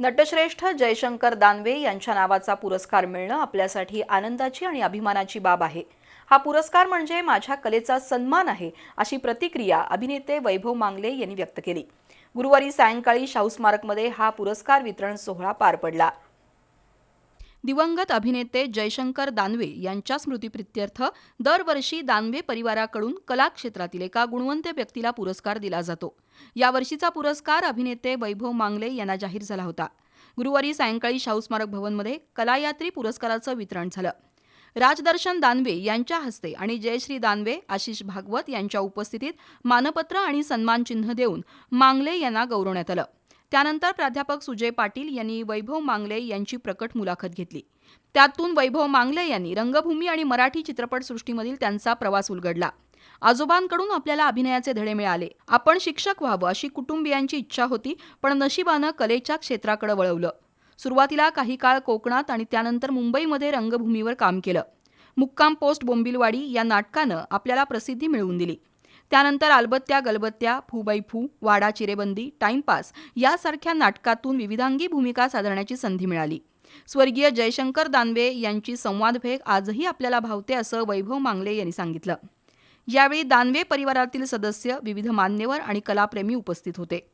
नटश्रेष्ठ जयशंकर दानवे यांच्या नावाचा पुरस्कार मिळणं आपल्यासाठी आनंदाची आणि अभिमानाची बाब आहे. हा पुरस्कार म्हणजे माझ्या कलेचा सन्मान आहे अशी प्रतिक्रिया अभिनेते वैभव मांगले यांनी व्यक्त केली. गुरुवारी सायंकाळी शाहू स्मारकमध्ये हा पुरस्कार वितरण सोहळा पार पडला. दिवंगत अभिनेते जयशंकर दानवे यांच्या स्मृतीप्रित्यर्थ दरवर्षी दानवे परिवाराकडून कला क्षेत्रातील एका गुणवंत व्यक्तीला पुरस्कार दिला जातो. यावर्षीचा पुरस्कार अभिनेते वैभव मांगले यांना जाहीर झाला होता. गुरुवारी सायंकाळी शाहू स्मारक भवनमध्ये कलायात्री पुरस्काराचं वितरण झालं. राजदर्शन दानवे यांच्या हस्ते आणि जयश्री दानवे आशिष भागवत यांच्या उपस्थितीत मानपत्र आणि सन्मानचिन्ह देऊन मांगले यांना गौरवण्यात आलं. त्यानंतर प्राध्यापक सुजय पाटील यांनी वैभव मांगले यांची प्रकट मुलाखत घेतली. त्यातून वैभव मांगले यांनी रंगभूमी आणि मराठी चित्रपटसृष्टीमधील त्यांचा प्रवास उलगडला. आजोबांकडून आपल्याला अभिनयाचे धडे मिळाले. आपण शिक्षक व्हावं अशी कुटुंबियांची इच्छा होती पण नशिबानं कलेच्या क्षेत्राकडे वळवलं. सुरुवातीला काही काळ कोकणात आणि त्यानंतर मुंबईमध्ये रंगभूमीवर काम केलं. मुक्काम पोस्ट बोंबिलवाडी या नाटकानं आपल्याला प्रसिद्धी मिळवून दिली. त्यानंतर आलबत्त्या गलबत्त्या फूबाई फू वाडा चिरेबंदी टाइमपास यासारख्या नाटकातून विविधांगी भूमिका साधण्याची संधी मिळाली. स्वर्गीय जयशंकर दानवे यांची संवादभेग आजही आपल्याला भावते असं वैभव मांगले यांनी सांगितलं. यावेळी दानवे परिवारातील सदस्य विविध मान्यवर आणि कलाप्रेमी उपस्थित होते.